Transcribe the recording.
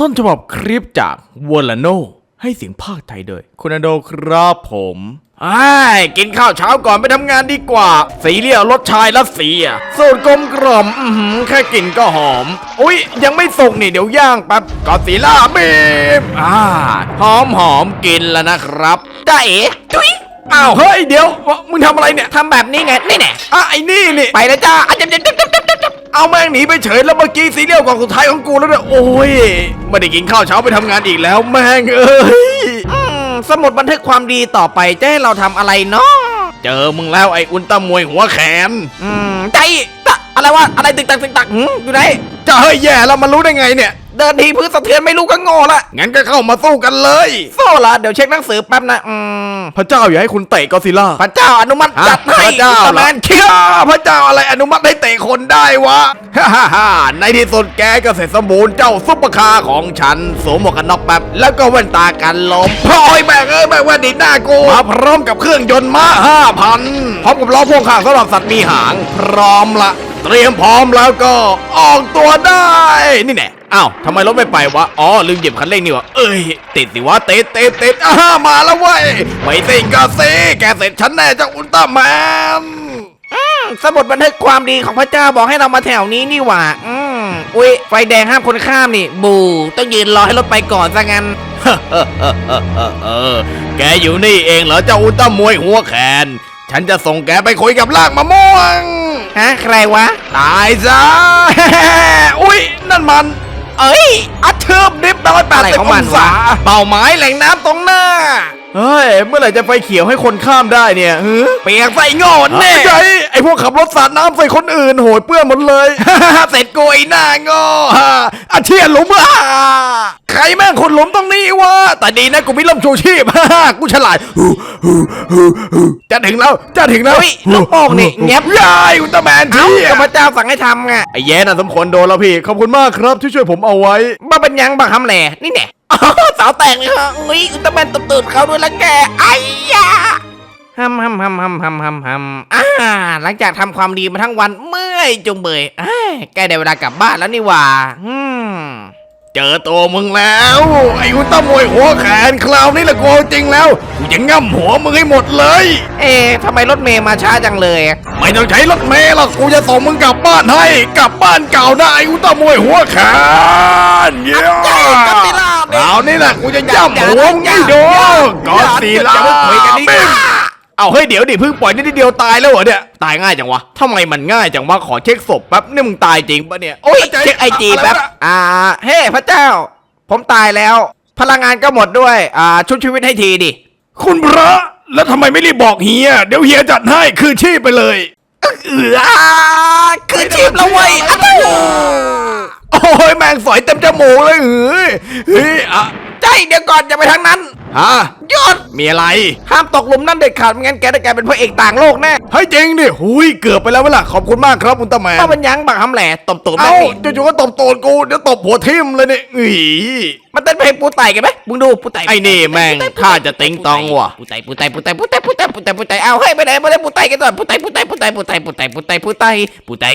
ต้นฉบับคลิปจากวอลโนให้เสียงภาคไทยโดยคุณอโดครับผมไอ้ายกินข้าวเช้าก่อนไปทำงานดีกว่า สีเรียวรสชายรัสเซียสูตรกลมกล่อมอือหือแค่กลิ่นก็หอม อุ๊ยยังไม่สุกนี่เดี๋ยวย่างแป๊บกอดสีล่าบีบอ่าหอมหอมกินแล้วนะครับจ้าเอ๋จุ๊ยอ้าวเฮ้ยเดี๋ยวมึงทำอะไรเนี่ยทำแบบนี้ไงนี่แน่อะไอ้นี่นี่ไปแล้วจ้าอาจจะจ เอาแม่งหนีไปเฉยแล้วเมื่อกี้ซีเรียลกล่องสุดท้ายของกูแล้วเนี่ยโอ้ยไม่ได้กินข้าวเช้าไปทำงานอีกแล้วแม่งเอ้ยอืมสมุดบันทึกความดีต่อไปจะให้เราทำอะไรเนาะเจอมึงแล้วไอ้อุลตร้ามวยหัวแขน อืมใจตะอะไรวะอะไรตึกตักตึกตักหืมอยู่ไหนจะเฮ้ยแย่แล้วมันรู้ได้ไงเนี่ย เดินทีพื้นสะเทือนไม่รู้ก็โง่ละงั้นก็เข้ามาสู้กันเลยโซ่ละเดี๋ยวเช็คหนังสือแป๊บนะอืมพระเจ้าอย่าให้คุณเตะกอซิล่าพระเจ้าอนุมัติจัดให้พระเจ้าอุลตร้าเหรแมอนเชื่อพระเจ้าอะไรอนุมัติให้เตะคนได้วะฮ่าฮ่าฮ่าในที่สุดแกก็เสร็จสมบูรณ์เจ้าซุปเปอร์คาร์ของฉันสวมหมวกกันน็อกแป๊บแล้วก็แว่นตากันลมพร้อยแม่งเอ้ยแม่งแว่นดิหน้ากูมาพร้อมกับเครื่องยนต์ม้าห้าพันพร้อมกับล้อพ่วงข้างสำหรับสัตว์มีหาง พร้อมละ เตรียมพร้อมแล้วก็ออกตัวได้นี่แน่ อ้าวทำไมรถไม่ไปวะ อ๋อ ลืมเหยียบคันเร่งนี่วะเอ้ย ติดสิวะ ติดติดติดอ้ามาแล้วเว้ยไม่ติงก็สิแกเสร็จฉันแน่เจ้าอุลตร้าแมนสมุดบันทึกความดีของพระเจ้าบอกให้เรามาแถวนี้นี่หว่า อืมอุ้ย ไฟแดงห้ามคนข้ามนี่ บู ต้องยืนรอให้รถไปก่อนซะงั้นเออแกอยู่นี่เองเหรอเจ้าอุลตร้ามวยหัวแขน ฉันจะส่งแกไปคุยกับลากมะม่วง ฮะ ใครวะ ตายซะ อุ้ย นั่นมัน เอ้ยอัดเทิบดิฟร้อยแปดอะไรสิบของอมันงวะศาเป้าหมายแหล่งน้ำตรงหน้า เฮ้ย เมื่อไหร่จะไฟเขียวให้คนข้ามได้เนี่ยฮึเปียกใส่โง่แน่ใช่ไอพวกขับรถสาดน้ำใส่คนอื่นโหยเปื้อนหมดเลย เสร็จกูไอ้หน้าโง่อาเชียนหลุมอะใค รแม่งคนหลุมตรงนี้วะแต่ดีนะกูมีล่มชูชีพ กูฉลาดจะถึงแล้วจะถึงแล้วเฮ้ยลูกโป่งนี่แงบยายอุลตร้าแมนเอ้าที่ก็พระเจ้าสั่งให้ทำไงไอ้แย่น่ะสมควรโดนแล้วพี่ขอบคุณมากครับที่ช่วยผมเอาไว้บ้าเป็นยังบักคำแหล่นี่แน่สาวแต่งเลยฮะอุ้ยอุลตร้าแมนตบตูดเขาด้วยละแกไอ้ยาฮัมฮัมฮัมฮัมฮัมฮัมฮัมอ่า หลังจากทำความดีมาทั้งวันเมื่อยจุงเบยเอ้ยใกล้ได้เวลากลับบ้านแล้วนี่หว่าอืม เจอตัวมึงแล้ว ไอ้อุลตร้ามวยหัวแขนคราวนี้ละกูเอาจริงแล้วกูจะง่ำหัวมึงให้หมดเลย เอ๊ะทำไมรถเมย์มาช้าจังเลย ไม่ต้องใช้รถเมล์หรอกกูจะส่งมึงกลับบ้านให้กลับบ้านเก่านะไอ้อุลตร้ามวยหัวแขนเย้ใช่ก็อดซิลล่าคราวนี้แหละกูจะย่ำหัวมึงให้ดูกอดสีลาอย่าเพิ่งคุยกันดิบิ้ม เอาเฮ้ยเดี๋ยวดิเพิ่งปล่อยนิดเดียวตายแล้วเหรอเนี่ยตายง่ายจังวะทำไมมันง่ายจังวะขอเช็คศพแป๊บนี่มึงตายจริงปะเนี่ยโอ้ยใจเช็คไอจีะรแป๊บวะอ่าเฮ้พระเจ้า ผมตายแล้ว พลังงานก็หมดด้วยอ่าชุบชีวิตให้ทีดิคุณพระแล้วทำไมไม่รีบบอกเฮียเดี๋ยวเฮียจัดให้คือชีพไปเลยเอือคือชีพแล้วเว้ยอ้าวโอ้ยแมงสอยเต็มจมูกเลยเฮ้ยเฮ้ยอะ ใจเดี๋ยวก่อนอย่าไปทางนั้นฮะหยศมีอะไร ห้ามตกหลุมนั่นเด็ดขาดไม่งั้นแกจะกลายเป็นพระเอกต่างโลกแน่เฮ้ยจริงดิหุยเกือบไปแล้วเวล่ะขอบคุณมากครับอุลตร้าแมนก็เป็นยังบักคำแหล่ตบตูดแม่เอ้างนี่จู่ๆก็ตบโตนกูเดี๋ยวตบหัวทิ่มเลยเนี่ยอีมันเต้นเพลงปูไต่กันไหมมึงดูปูไต่ไอ้นี่แม่งท่าจะติ๊งตองว่ะปูไต่ปูไต่ปูไต่ปูไต่ปูไต่ปูไต่ปูไต่เอาให้ไปไหนไปไหนปูไต่กันก่อนปูไต่ปูไต่ปูไต่ปูไต่ปูไต่ปูไต่ปูไต่ปูไต่